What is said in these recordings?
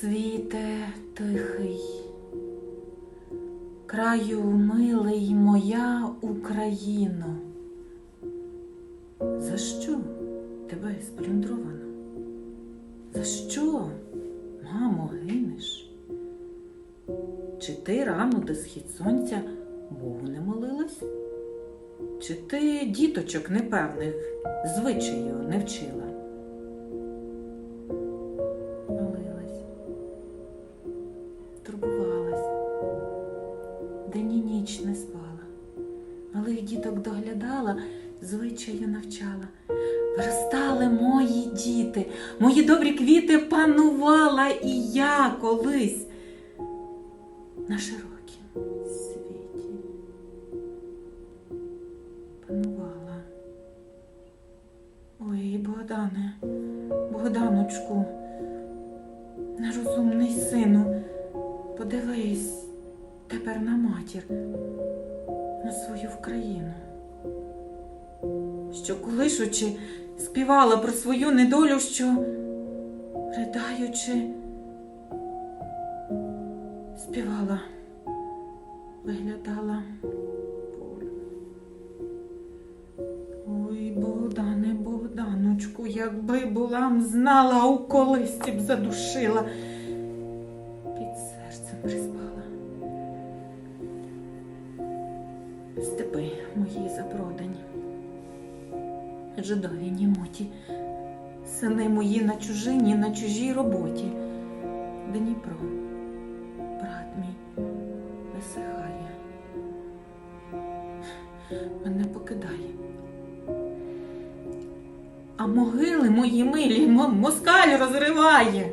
світе тихий, краю милий моя Україно. За що тебе сплюндровано? За що, мамо, гинеш? Чи ти рано до схід сонця Богу не молилась? Чи ти діточок непевних звичаю не вчила? Турбувалась, день і ніч не спала, малих діток доглядала, звичаю навчала. Виростали мої діти, мої добрі квіти панувала і я колись на широкім світі панувала. Ой, Богдане, Богданочку, нерозумний сину, подивись тепер на матір, на свою Вкраїну, що колишучи, співала про свою недолю, що, ридаючи, співала, виглядала болю. Ой, Богдане, Богданочку, якби була м знала, у колисці б задушила, приспала. Степи мої запродані, жидові німоті, сини мої на чужині, на чужій роботі. Дніпро, брат мій, висихає, мене покидає. А могили мої милі москаль розриває.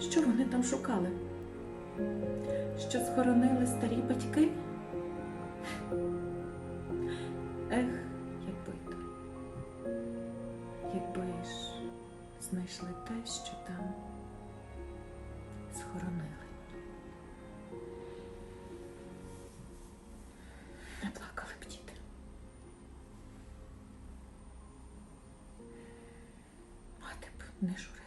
Що вони там шукали? Що схоронили старі батьки? Ех, якби то. Якби ж знайшли те, що там схоронили. Не плакали б діти. Мати б не журила.